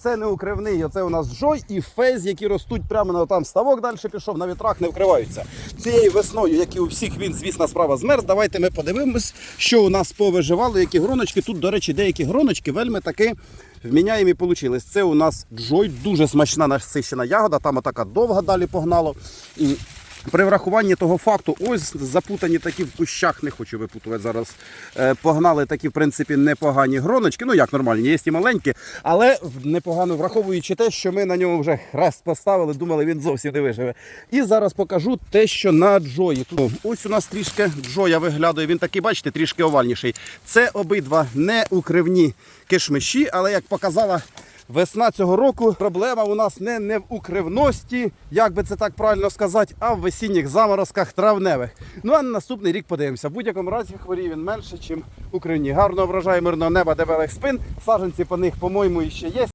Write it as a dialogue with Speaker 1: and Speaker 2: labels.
Speaker 1: Це не укривний, оце у нас жой і фейз, які ростуть прямо на там ставок далі пішов, на вітрах не вкриваються. Цією весною, як і у всіх, він, звісно, справа змерз. Давайте ми подивимось, що у нас повиживало, які гроночки. Тут, до речі, деякі гроночки вельми таки вміняємі получились. Це у нас джой, дуже смачна насищена ягода, там отака довга далі погнало. І при врахуванні того факту, ось запутані такі в кущах, не хочу випутувати зараз. е, Погнали такі, в принципі, непогані гроночки. Ну як нормальні, є і маленькі, але непогано враховуючи те, що ми на ньому вже хрест поставили, думали, він зовсім не виживе. І зараз покажу те, що на Джої. Тут ось у нас трішки Джоя виглядає. Він такий, бачите, трішки овальніший. Це обидва не укривні кишмиші, але як показала. Весна цього року проблема у нас не, не в укривності, як би це так правильно сказати, а в весінніх заморозках травневих. Ну а на наступний рік подивимося. В будь-якому разі хворіє він менше, ніж укривні. Гарного вражає мирного неба, дебелих спин. Саженці по них, по-моєму, ще є.